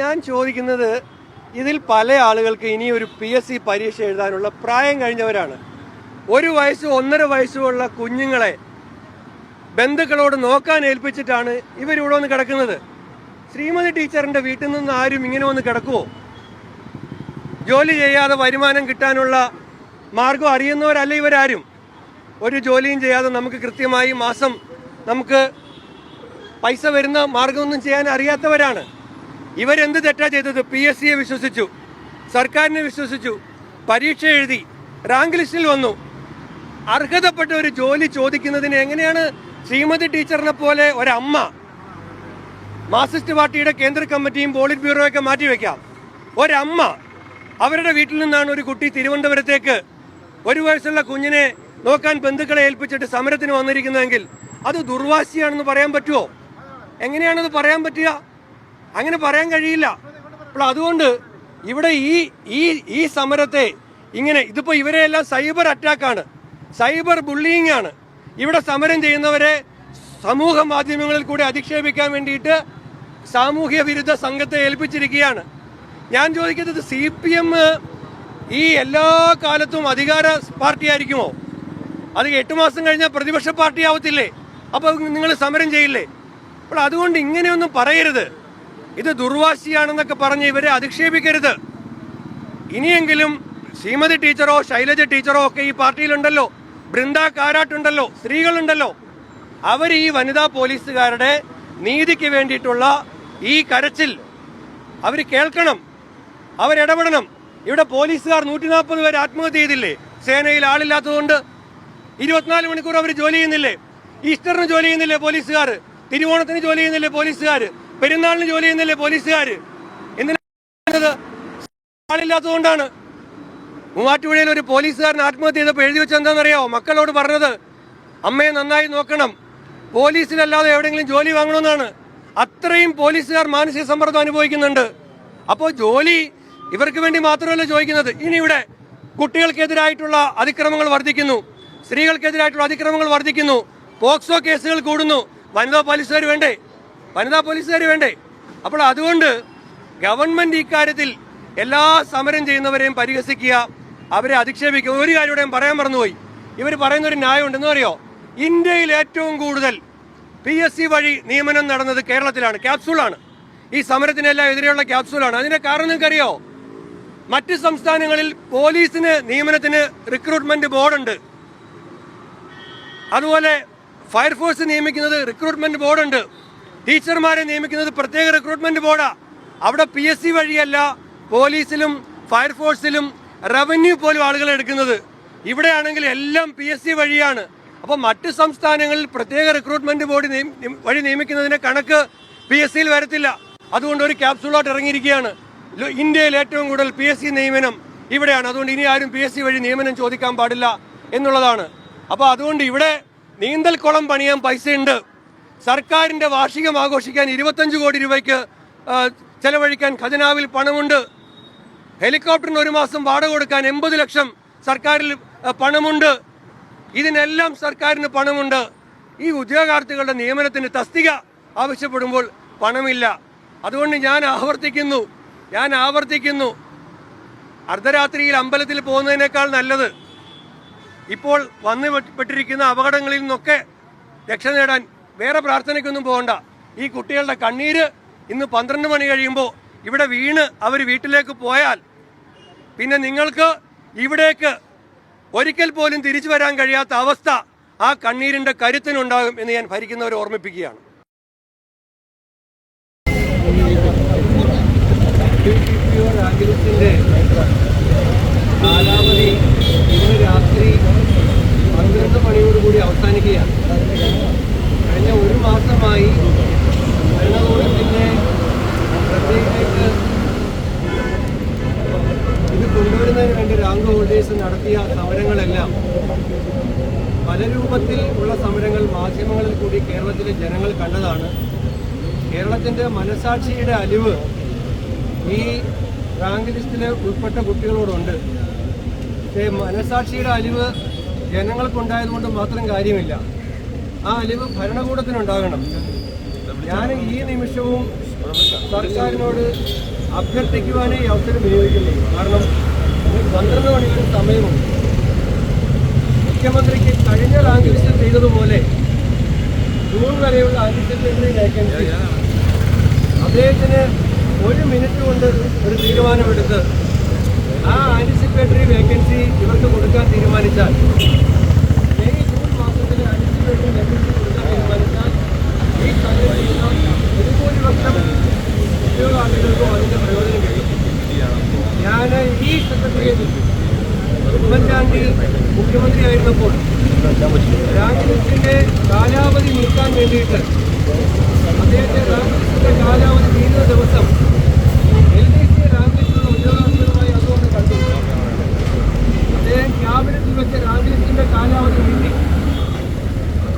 ഞാൻ ചോദിക്കുന്നത് ഇതിൽ പല ആളുകൾക്ക് ഇനി ഒരു പി എസ് സി പരീക്ഷ എഴുതാനുള്ള പ്രായം കഴിഞ്ഞവരാണ്. ഒരു വയസ്സ് ഒന്നര വയസ്സുമുള്ള കുഞ്ഞുങ്ങളെ ബന്ധുക്കളോട് നോക്കാൻ ഏൽപ്പിച്ചിട്ടാണ് ഇവരിവിടെ വന്ന് കിടക്കുന്നത്. ശ്രീമതി ടീച്ചറിന്റെ വീട്ടിൽ നിന്ന് ആരും ഇങ്ങനെ വന്ന് കിടക്കുമോ ജോലി ചെയ്യാതെ വരുമാനം കിട്ടാനുള്ള മാർഗം അറിയുന്നവരല്ല ഇവരാരും. ഒരു ജോലിയും ചെയ്യാതെ നമുക്ക് കൃത്യമായി മാസം നമുക്ക് പൈസ വരുന്ന മാർഗമൊന്നും ചെയ്യാൻ അറിയാത്തവരാണ്. ഇവരെന്ത് തെറ്റാ ചെയ്തത്? പി എസ് സിയെ വിശ്വസിച്ചു. സർക്കാരിനെ വിശ്വസിച്ചു. പരീക്ഷ എഴുതി റാങ്ക് ലിസ്റ്റിൽ വന്നു. അർഹതപ്പെട്ട ഒരു ജോലി ചോദിക്കുന്നതിന് എങ്ങനെയാണ് ശ്രീമതി ടീച്ചറിനെ പോലെ ഒരമ്മ മാർക്സിസ്റ്റ് പാർട്ടിയുടെ കേന്ദ്ര കമ്മിറ്റിയും പോളിറ്റ് ബ്യൂറോയൊക്കെ മാറ്റിവെക്കാം ഒരമ്മ അവരുടെ വീട്ടിൽ നിന്നാണ് ഒരു കുട്ടി തിരുവനന്തപുരത്തേക്ക് ഒരു വയസ്സുള്ള കുഞ്ഞിനെ നോക്കാൻ ബന്ധുക്കളെ ഏൽപ്പിച്ചിട്ട് സമരത്തിന് വന്നിരിക്കുന്നതെങ്കിൽ അത് ദുർവാശിയാണെന്ന് പറയാൻ പറ്റുമോ എങ്ങനെയാണത് പറയാൻ പറ്റുക? അങ്ങനെ പറയാൻ കഴിയില്ല. അപ്പോൾ അതുകൊണ്ട് ഇവിടെ ഈ ഈ ഈ സമരത്തെ ഇങ്ങനെ ഇതിപ്പോൾ ഇവരെ എല്ലാം സൈബർ അറ്റാക്കാണ്. സൈബർ ബുള്ളിയിങ് ആണ് ഇവിടെ സമരം ചെയ്യുന്നവരെ സമൂഹ മാധ്യമങ്ങളിൽ കൂടി അധിക്ഷേപിക്കാൻ വേണ്ടിയിട്ട് സാമൂഹ്യ വിരുദ്ധ സംഘത്തെ ഏൽപ്പിച്ചിരിക്കുകയാണ്. ഞാൻ ചോദിക്കുന്നത് സി പി എം ഈ എല്ലാ കാലത്തും അധികാര പാർട്ടി ആയിരിക്കുമോ അത് എട്ട് മാസം കഴിഞ്ഞാൽ പ്രതിപക്ഷ പാർട്ടി ആവത്തില്ലേ? അപ്പോൾ നിങ്ങൾ സമരം ചെയ്യില്ലേ? അപ്പോൾ അതുകൊണ്ട് ഇങ്ങനെയൊന്നും പറയരുത്. ഇത് ദുർവാശിയാണെന്നൊക്കെ പറഞ്ഞ് ഇവരെ അധിക്ഷേപിക്കരുത്. ഇനിയെങ്കിലും ശ്രീമതി ടീച്ചറോ ശൈലജ ടീച്ചറോ ഒക്കെ ഈ പാർട്ടിയിലുണ്ടല്ലോ. ബൃന്ദ കാരാട്ടുണ്ടല്ലോ സ്ത്രീകളുണ്ടല്ലോ. അവർ ഈ വനിതാ പോലീസുകാരുടെ നീതിക്ക് വേണ്ടിയിട്ടുള്ള ഈ കരച്ചിൽ അവർ കേൾക്കണം അവരിടപെടണം. ഇവിടെ പോലീസുകാർ നൂറ്റി നാൽപ്പത് പേര് ആത്മഹത്യ ചെയ്തില്ലേ? സേനയിൽ ആളില്ലാത്തതുകൊണ്ട് ഇരുപത്തിനാല് മണിക്കൂർ അവർ ജോലി ചെയ്യുന്നില്ലേ? ഈസ്റ്ററിന് ജോലി ചെയ്യുന്നില്ലേ പോലീസുകാർ തിരുവോണത്തിന് ജോലി ചെയ്യുന്നില്ലേ പോലീസുകാർ പെരുന്നാളിന് ജോലി ചെയ്യുന്നില്ലേ പോലീസുകാർ എന്തിനാ ആളില്ലാത്തതുകൊണ്ടാണ്. മൂവാറ്റുപുഴയിൽ ഒരു പോലീസുകാരൻ ആത്മഹത്യ ചെയ്തപ്പോൾ എഴുതി വെച്ചത് എന്താണെന്നറിയാമോ മക്കളോട് പറഞ്ഞത് അമ്മയെ നന്നായി നോക്കണം. പോലീസിലല്ലാതെ എവിടെയെങ്കിലും ജോലി വാങ്ങണമെന്നാണ്. അത്രയും പോലീസുകാർ മാനസിക സമ്മർദ്ദം അനുഭവിക്കുന്നുണ്ട്. അപ്പോൾ ജോലി ഇവർക്ക് വേണ്ടി മാത്രമല്ല ചോദിക്കുന്നത്. ഇനി ഇവിടെ കുട്ടികൾക്കെതിരായിട്ടുള്ള അതിക്രമങ്ങൾ വർദ്ധിക്കുന്നു. സ്ത്രീകൾക്കെതിരായിട്ടുള്ള അതിക്രമങ്ങൾ വർദ്ധിക്കുന്നു. പോക്സോ കേസുകൾ കൂടുന്നു. വനിതാ പോലീസുകാർ വേണ്ടേ? വനിതാ പോലീസുകാർ വേണ്ടേ? അപ്പോൾ അതുകൊണ്ട് ഗവൺമെന്റ് ഇക്കാര്യത്തിൽ എല്ലാ സമരം ചെയ്യുന്നവരെയും പരിഹസിക്കുക അവരെ അധിക്ഷേപിക്കുക. ഒരു കാര്യം പറയാൻ മറന്നുപോയി. ഇവർ പറയുന്ന ഒരു ന്യായം ഉണ്ടെന്ന് പറയോ ഇന്ത്യയിൽ ഏറ്റവും കൂടുതൽ പി എസ് സി വഴി നിയമനം നടന്നത് കേരളത്തിലാണ് ക്യാപ്സൂളാണ്. ഈ സമരത്തിനെല്ലാം എതിരെയുള്ള ക്യാപ്സൂളാണ്. അതിന്റെ കാരണം നിങ്ങൾക്കറിയോ? മറ്റ് സംസ്ഥാനങ്ങളിൽ പോലീസിന് നിയമനത്തിന് റിക്രൂട്ട്മെന്റ് ബോർഡുണ്ട്. അതുപോലെ ഫയർഫോഴ്സ് നിയമിക്കുന്നത് റിക്രൂട്ട്മെന്റ് ബോർഡുണ്ട്. ടീച്ചർമാരെ നിയമിക്കുന്നത് പ്രത്യേക റിക്രൂട്ട്മെന്റ് ബോർഡാ. അവിടെ പി എസ് സി വഴിയല്ല പോലീസിലും ഫയർഫോഴ്സിലും റവന്യൂ പോലും ആളുകൾ എടുക്കുന്നത്. ഇവിടെയാണെങ്കിൽ എല്ലാം പി എസ് സി വഴിയാണ്. അപ്പോൾ മറ്റ് സംസ്ഥാനങ്ങളിൽ പ്രത്യേക റിക്രൂട്ട്മെന്റ് ബോർഡ് വഴി നിയമിക്കുന്നതിന് കണക്ക് പി എസ് സിയിൽ വരത്തില്ല. അതുകൊണ്ട് ഒരു ക്യാപ്സൂളായിട്ട് ഇറങ്ങിയിരിക്കുകയാണ്. ഇന്ത്യയിൽ ഏറ്റവും കൂടുതൽ പി എസ് സി നിയമനം ഇവിടെയാണ്. അതുകൊണ്ട് ഇനി ആരും പി എസ് സി വഴി നിയമനം ചോദിക്കാൻ പാടില്ല എന്നുള്ളതാണ്. അപ്പോൾ അതുകൊണ്ട് ഇവിടെ നീന്തൽക്കുളം പണിയാൻ പൈസയുണ്ട്. സർക്കാരിന്റെ വാർഷികം ആഘോഷിക്കാൻ ഇരുപത്തഞ്ച് കോടി രൂപയ്ക്ക് ചെലവഴിക്കാൻ ഖജനാവിൽ പണമുണ്ട്. ഹെലികോപ്റ്ററിന് ഒരു മാസം വാടക കൊടുക്കാൻ എൺപത് ലക്ഷം സർക്കാരിൽ പണമുണ്ട്. ഇതിനെല്ലാം സർക്കാരിന് പണമുണ്ട്. ഈ ഉദ്യോഗാർത്ഥികളുടെ നിയമനത്തിന് തസ്തിക ആവശ്യപ്പെടുമ്പോൾ പണമില്ല. അതുകൊണ്ട് ഞാൻ ആവർത്തിക്കുന്നു. ഞാൻ ആവർത്തിക്കുന്നു. അർദ്ധരാത്രിയിൽ അമ്പലത്തിൽ പോകുന്നതിനേക്കാൾ നല്ലത്. ഇപ്പോൾ വന്നു പെട്ടിരിക്കുന്ന അപകടങ്ങളിൽ നിന്നൊക്കെ രക്ഷ നേടാൻ വേറെ പ്രാർത്ഥനയ്ക്കൊന്നും പോകണ്ട. ഈ കുട്ടികളുടെ കണ്ണീര് ഇന്ന് പന്ത്രണ്ട് മണി കഴിയുമ്പോൾ ഇവിടെ വീണ് അവർ വീട്ടിലേക്ക് പോയാൽ പിന്നെ നിങ്ങൾക്ക് ഇവിടേക്ക് ഒരിക്കൽ പോലും തിരിച്ചു വരാൻ കഴിയാത്ത അവസ്ഥ ആ കണ്ണീരിന്റെ കരുത്തിനുണ്ടാകും എന്ന് ഞാൻ ഭരിക്കുന്നവരെ ഓർമ്മിപ്പിക്കുകയാണ്. കാലാവധി ഇന്ന് രാത്രി പന്ത്രണ്ട് മണിയോടുകൂടി അവസാനിക്കുകയാണ് കഴിഞ്ഞ ഒരു മാസമായി ഭരണകൂടത്തിന്റെ ശ്രദ്ധയിലേക്ക് ഇത് കൊണ്ടുവരുന്നതിന് വേണ്ടി റാങ്ക് ഹോൾഡേഴ്സ് നടത്തിയ സമരങ്ങളെല്ലാം പല രൂപത്തിൽ ഉള്ള സമരങ്ങൾ മാധ്യമങ്ങളിൽ കൂടി കേരളത്തിലെ ജനങ്ങൾ കണ്ടതാണ് കേരളത്തിന്റെ മനസാക്ഷിയുടെ അലിവ് ഈ റാങ്ക് ലിസ്റ്റിൽ ഉൾപ്പെട്ട കുട്ടികളോടുണ്ട്. പക്ഷേ മനസാക്ഷിയുടെ അലിവ് ജനങ്ങൾക്കുണ്ടായതുകൊണ്ട് മാത്രം കാര്യമില്ല. ആ അലിവ് ഭരണകൂടത്തിനുണ്ടാകണം. ഞാൻ ഈ നിമിഷവും സർക്കാരിനോട് അഭ്യർത്ഥിക്കുവാനേ ഈ അവസരം വിനിയോഗിക്കുന്നു. കാരണം പന്ത്രണ്ട് മണിയുടെ സമയമുണ്ട്. മുഖ്യമന്ത്രിക്ക് കഴിഞ്ഞ റാങ്ക് ലിസ്റ്റ് ചെയ്തതുപോലെ ജൂൺ വരെയുള്ള ആദ്യത്തെ വേക്കൻസി അദ്ദേഹത്തിന് ഒരു മിനിറ്റ് കൊണ്ട് ഒരു തീരുമാനമെടുത്ത് ആ ആന്റിസിപ്പേറ്ററി വേക്കൻസി ഇവർക്ക് കൊടുക്കാൻ തീരുമാനിച്ചാൽ മെയ് ജൂൺ മാസത്തിലെ ആന്റിസിപ്പേറ്ററി വേക്കൻസി കൊടുക്കാൻ തീരുമാനിച്ചാൽ ഈ സംഘടന ബഹുഭൂരിപക്ഷം ഉദ്യോഗാർത്ഥികൾക്കും അതിന്റെ പ്രയോജനം കഴിയും ഞാൻ ഈ സെക്രട്ടേറിയറ്റിൽ ഉമ്മൻചാണ്ടി മുഖ്യമന്ത്രിയായിരുന്നപ്പോൾ റാങ്ക് ലിസ്റ്റിന്റെ കാലാവധി നീക്കാൻ വേണ്ടിയിട്ട് അദ്ദേഹത്തെ റാങ്ക് ലിസ്റ്റിന്റെ കാലാവധി തീരുന്ന ദിവസം എൽ ഡി സി റാങ്ക് ലിസ്റ്റിലുള്ള ഉദ്യോഗാർത്ഥികളുമായി അതുകൊണ്ട് കണ്ടു അദ്ദേഹം ക്യാബിനറ്റിൽ വെച്ച റാങ്ക് ലിസ്റ്റിന്റെ കാലാവധി നീട്ടി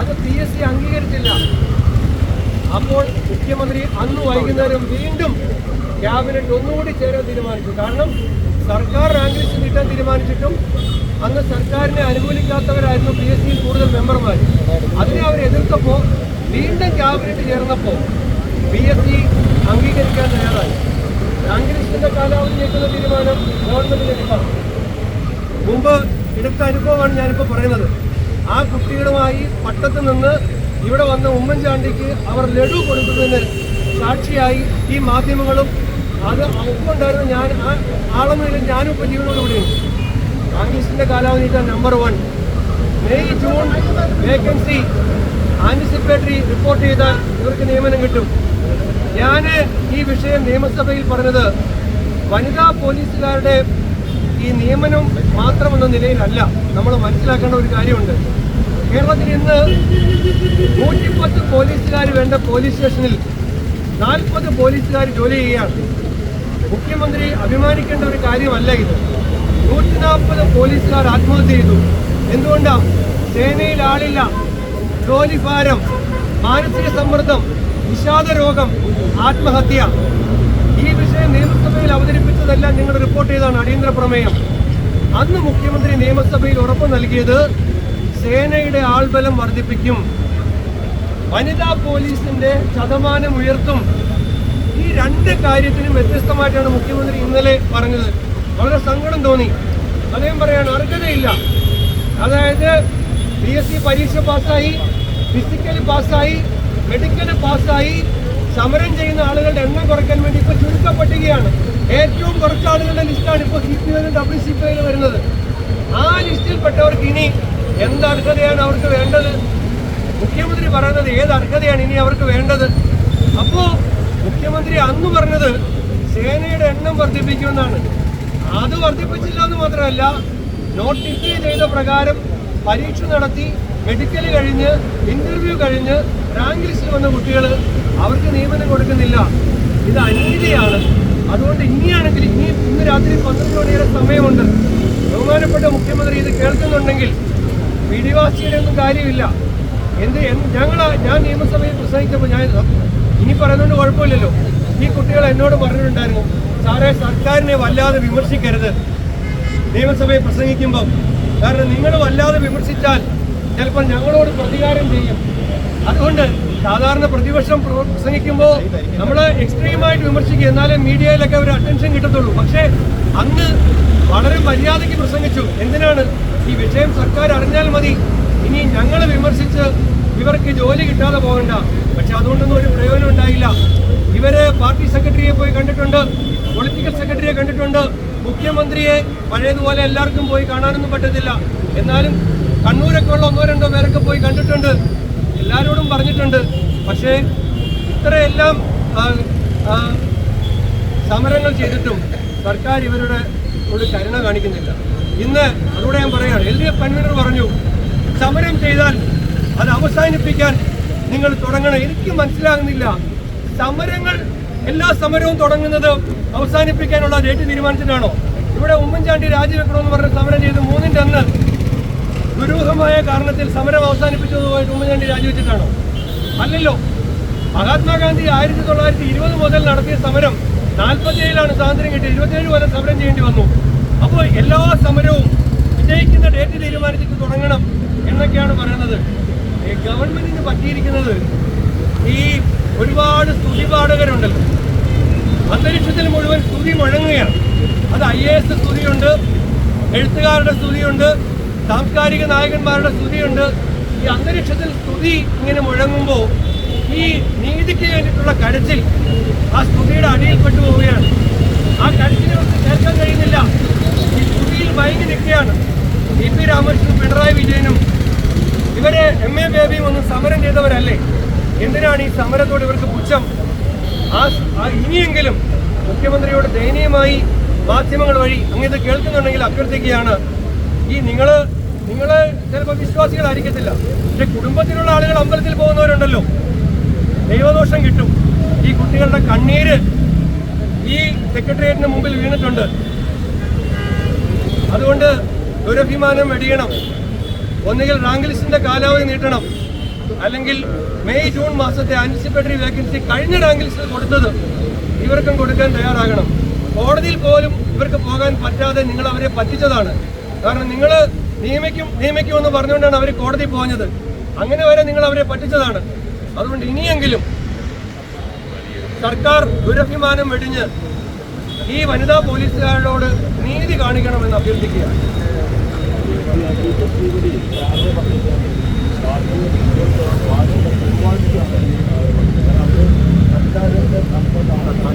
അത് പി എസ് സി അംഗീകരിച്ചില്ല അപ്പോൾ മുഖ്യമന്ത്രി അന്ന് വൈകുന്നേരം വീണ്ടും ക്യാബിനറ്റ് ഒന്നുകൂടി ചേരാൻ തീരുമാനിച്ചു കാരണം സർക്കാർ റാങ്ക് ലിസ്റ്റ് നീട്ടാൻ തീരുമാനിച്ചിട്ടും അന്ന് സർക്കാരിനെ അനുകൂലിക്കാത്തവരായിരുന്നു പി എസ് സിയിൽ കൂടുതൽ മെമ്പർമാർ അതിനെ അവർ എതിർത്തപ്പോൾ വീണ്ടും ക്യാബിനറ്റ് ചേർന്നപ്പോൾ പി എസ് സി അംഗീകരിക്കാൻ തയ്യാറായി. റാങ്ക് ലിസ്റ്റിന്റെ കാലാവധി നീക്കുന്ന തീരുമാനം ഗവൺമെന്റിന് എടുക്കാം. മുമ്പ് എടുത്ത അനുഭവമാണ് ഞാനിപ്പോൾ പറയുന്നത്. ആ കുട്ടികളുമായി പട്ടത്ത് നിന്ന് ഇവിടെ വന്ന ഉമ്മൻചാണ്ടിക്ക് അവർ ലഡു കൊടുക്കുന്നതിന് സാക്ഷിയായി ഈ മാധ്യമങ്ങളും അത് ഉണ്ടായിരുന്നു ഞാൻ ആ ആളൊന്നുമില്ല ഞാനും ഇപ്പോൾ ജീവനോടുകൂടിയുണ്ട് ആംഗ്ലീഷിന്റെ കാലാവധി number one May June vacancy anticipatory report ചെയ്താൽ ഇവർക്ക് നിയമനം കിട്ടും. ഞാൻ ഈ വിഷയം നിയമസഭയിൽ പറഞ്ഞത് വനിതാ പോലീസുകാരുടെ ഈ നിയമനം മാത്രമെന്ന നിലയിലല്ല. നമ്മൾ മനസ്സിലാക്കേണ്ട ഒരു കാര്യമുണ്ട്. കേരളത്തിൽ ഇന്ന് നൂറ്റിപ്പത്ത് പോലീസുകാർ വേണ്ട പോലീസ് സ്റ്റേഷനിൽ നാൽപ്പത് പോലീസുകാർ ജോലി ചെയ്യുകയാണ്. മുഖ്യമന്ത്രി അഭിമാനിക്കേണ്ട ഒരു കാര്യമല്ല ഇത്. നൂറ്റി നാൽപ്പത് പോലീസുകാർ ആത്മഹത്യ ചെയ്തു. എന്തുകൊണ്ടാ? സേനയിൽ ആളില്ല. ജോലി ഭാരം മാനസിക സമ്മർദ്ദം വിഷാദ രോഗം ആത്മഹത്യ. ഈ വിഷയം നിയമസഭയിൽ അവതരിപ്പിച്ചതെല്ലാം നിങ്ങൾ റിപ്പോർട്ട് ചെയ്താണ് അടിയന്തര പ്രമേയം. അന്ന് മുഖ്യമന്ത്രി നിയമസഭയിൽ ഉറപ്പ് നൽകിയത് സേനയുടെ ആൾബലം വർദ്ധിപ്പിക്കും. വനിതാ പോലീസിന്റെ ശതമാനം ഉയർത്തും. രണ്ട് കാര്യത്തിനും വ്യത്യസ്തമായിട്ടാണ് മുഖ്യമന്ത്രി ഇന്നലെ പറഞ്ഞത്. വളരെ സങ്കടം തോന്നി. അദ്ദേഹം പറയാണ് അർഹതയില്ല. അതായത് പി എസ് സി പരീക്ഷ പാസ്സായി ഫിസിക്കലി പാസ്സായി മെഡിക്കൽ പാസ്സായി സമരം ചെയ്യുന്ന ആളുകളുടെ എണ്ണം കുറയ്ക്കാൻ വേണ്ടി ഇപ്പൊ ചുരുക്കപ്പെട്ടുകയാണ് ഏറ്റവും കുറച്ച് ആളുകളുടെ ലിസ്റ്റാണ് ഇപ്പോൾ C P W C P ഐയിലും വരുന്നത്. ആ ലിസ്റ്റിൽപ്പെട്ടവർക്ക് ഇനി എന്ത് അർഹതയാണ് അവർക്ക് വേണ്ടത്? മുഖ്യമന്ത്രി പറയുന്നത് ഏത് അർഹതയാണ് ഇനി അവർക്ക് വേണ്ടത് അപ്പോ മുഖ്യമന്ത്രി അന്ന് പറഞ്ഞത് സേനയുടെ എണ്ണം വർദ്ധിപ്പിക്കുമെന്നാണ് അത് വർദ്ധിപ്പിച്ചില്ല എന്ന് മാത്രമല്ല നോട്ടിഫൈ ചെയ്ത പ്രകാരം പരീക്ഷ നടത്തി മെഡിക്കൽ കഴിഞ്ഞ് ഇന്റർവ്യൂ കഴിഞ്ഞ് റാങ്ക് ലിസ്റ്റിൽ വന്ന കുട്ടികൾ അവർക്ക് നിയമനം കൊടുക്കുന്നില്ല. ഇത് അനീതിയാണ്. അതുകൊണ്ട് ഇനിയാണെങ്കിൽ ഇനി ഇന്ന് രാത്രി പന്ത്രണ്ട് മണിയുടെ സമയമുണ്ട്. ബഹുമാനപ്പെട്ട മുഖ്യമന്ത്രി ഇത് കേൾക്കുന്നുണ്ടെങ്കിൽ പിടിവാസിയുടെ ഒന്നും കാര്യമില്ല. എന്ത് ഞങ്ങൾ ഞാൻ നിയമസഭയിൽ പ്രസംഗിച്ചപ്പോൾ ഞാൻ ഇനി പറയുന്നതുകൊണ്ട് കുഴപ്പമില്ലല്ലോ. ഈ കുട്ടികൾ എന്നോട് പറഞ്ഞിട്ടുണ്ടായിരുന്നു സാറേ സർക്കാരിനെ വല്ലാതെ വിമർശിക്കരുത്. നിയമസഭയിൽ പ്രസംഗിക്കുമ്പം. കാരണം നിങ്ങൾ വല്ലാതെ വിമർശിച്ചാൽ ചിലപ്പോൾ ഞങ്ങളോട് പ്രതികാരം ചെയ്യും. അതുകൊണ്ട് സാധാരണ പ്രതിപക്ഷം പ്രസംഗിക്കുമ്പോൾ നമ്മൾ എക്സ്ട്രീമായിട്ട് വിമർശിക്കും. എന്നാലേ മീഡിയയിലൊക്കെ ഒരു അറ്റൻഷൻ കിട്ടത്തുള്ളൂ. പക്ഷേ അന്ന് വളരെ മര്യാദയ്ക്ക് പ്രസംഗിച്ചു. എന്തിനാണ്? ഈ വിഷയം സർക്കാർ അറിഞ്ഞാൽ മതി. ഇനി ഞങ്ങൾ വിമർശിച്ച് ഇവർക്ക് ജോലി കിട്ടാതെ പോകണ്ട. പക്ഷെ അതുകൊണ്ടൊന്നും ഒരു പ്രയോജനം ഉണ്ടായില്ല. ഇവർ പാർട്ടി സെക്രട്ടറിയെ പോയി കണ്ടിട്ടുണ്ട് പൊളിറ്റിക്കൽ സെക്രട്ടറിയെ കണ്ടിട്ടുണ്ട്. മുഖ്യമന്ത്രിയെ പഴയതുപോലെ എല്ലാവർക്കും പോയി കാണാനൊന്നും പറ്റത്തില്ല. എന്നാലും കണ്ണൂരൊക്കെ ഉള്ള ഒന്നോ രണ്ടോ പേരൊക്കെ പോയി കണ്ടിട്ടുണ്ട്. എല്ലാവരോടും പറഞ്ഞിട്ടുണ്ട്. പക്ഷേ ഇത്രയെല്ലാം സമരങ്ങൾ ചെയ്തിട്ടും സർക്കാർ ഇവരുടെ ഒരു കരുണ കാണിക്കുന്നില്ല. ഇന്ന് അതുകൂടെ ഞാൻ പറയുകയാണ് എൽ ഡി എഫ് കൺവീനർ പറഞ്ഞു സമരം ചെയ്താൽ അത് അവസാനിപ്പിക്കാൻ നിങ്ങൾ തുടങ്ങണം. എനിക്ക് മനസ്സിലാകുന്നില്ല. സമരങ്ങൾ എല്ലാ സമരവും തുടങ്ങുന്നത് അവസാനിപ്പിക്കാനുള്ള ഡേറ്റ് തീരുമാനിച്ചിട്ടാണോ? ഇവിടെ ഉമ്മൻചാണ്ടി രാജിവെക്കണമെന്ന് പറഞ്ഞ സമരം ചെയ്ത് മൂന്നിന്റെ അന്ന് ദുരൂഹമായ കാരണത്തിൽ സമരം അവസാനിപ്പിച്ചതുമായിട്ട് ഉമ്മൻചാണ്ടി രാജിവെച്ചിട്ടാണോ? അല്ലല്ലോ. മഹാത്മാഗാന്ധി ആയിരത്തി തൊള്ളായിരത്തി ഇരുപത് മുതൽ നടത്തിയ സമരം നാൽപ്പത്തിയേഴിലാണ് സ്വാതന്ത്ര്യം കിട്ടിയത്. ഇരുപത്തിയേഴ് വരെ സമരം ചെയ്യേണ്ടി വന്നു. അപ്പോൾ എല്ലാ സമരവും വിജയിക്കുന്ന ഡേറ്റ് തീരുമാനിച്ചിട്ട് തുടങ്ങണം എന്നൊക്കെയാണ് പറയുന്നത്. ഗവൺമെന്റിന് പറ്റിയിരിക്കുന്നത് ഈ ഒരുപാട് സ്തുതിപാഠകരുണ്ടല്ലോ അന്തരീക്ഷത്തിൽ മുഴുവൻ സ്തുതി മുഴങ്ങുകയാണ്. അത് ഐ എ എസ് സ്തുതിയുണ്ട് എഴുത്തുകാരുടെ സ്തുതിയുണ്ട് സാംസ്കാരിക നായകന്മാരുടെ സ്തുതിയുണ്ട്. ഈ അന്തരീക്ഷത്തിൽ സ്തുതി ഇങ്ങനെ മുഴങ്ങുമ്പോൾ ഈ നീതിക്ക് വേണ്ടിയിട്ടുള്ള കരച്ചിൽ ആ സ്തുതിയുടെ അടിയിൽപ്പെട്ടു പോവുകയാണ്. ആ കരച്ചിനെ ഒന്നും കേൾക്കാൻ കഴിയുന്നില്ല. ഈ സ്തുതിയിൽ മയങ്ങി നിൽക്കുകയാണ്. ഇ പി രാമകൃഷ്ണനും പിണറായി വിജയനും. ഇവരെ എം എ ബേബിയും ഒന്നും സമരം ചെയ്തവരല്ലേ? എന്തിനാണ് ഈ സമരത്തോട് ഇവർക്ക് പുച്ഛം? ആ ഇനിയെങ്കിലും മുഖ്യമന്ത്രിയോട് ദയനീയമായി മാധ്യമങ്ങൾ വഴി അങ്ങനെ കേൾക്കുന്നുണ്ടെങ്കിൽ അഭ്യർത്ഥിക്കുകയാണ്. ഈ നിങ്ങൾ നിങ്ങൾ ചിലപ്പോൾ വിശ്വാസികളായിരിക്കത്തില്ല. പക്ഷെ കുടുംബത്തിലുള്ള ആളുകൾ അമ്പലത്തിൽ പോകുന്നവരുണ്ടല്ലോ. ദൈവദോഷം കിട്ടും. ഈ കുട്ടികളുടെ കണ്ണീര് ഈ സെക്രട്ടേറിയറ്റിന് മുമ്പിൽ വീണിട്ടുണ്ട്. അതുകൊണ്ട് ദുരഭിമാനം വെടിയണം. ഒന്നുകിൽ റാങ്ക് ലിസ്റ്റിന്റെ കാലാവധി നീട്ടണം. അല്ലെങ്കിൽ മെയ് ജൂൺ മാസത്തെ ആന്റിസിപ്പേറ്ററി വേക്കൻസി കഴിഞ്ഞ റാങ്ക് കൊടുത്തത് ഇവർക്കും കൊടുക്കാൻ തയ്യാറാകണം. കോടതിയിൽ പോലും ഇവർക്ക് പോകാൻ പറ്റാതെ നിങ്ങൾ അവരെ പറ്റിച്ചതാണ്. കാരണം നിങ്ങൾ നിയമിക്കും നിയമിക്കും എന്ന് പറഞ്ഞുകൊണ്ടാണ് അവർ കോടതി പോഞ്ഞത്. അങ്ങനെ വരെ നിങ്ങൾ അവരെ പറ്റിച്ചതാണ്. അതുകൊണ്ട് ഇനിയെങ്കിലും സർക്കാർ ദുരഭിമാനം വെടിഞ്ഞ് ഈ വനിതാ പോലീസുകാരോട് നീതി കാണിക്കണമെന്ന്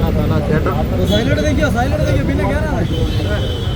साइलेंट देखिए साइलेंट देखिए बिना कह रहा है?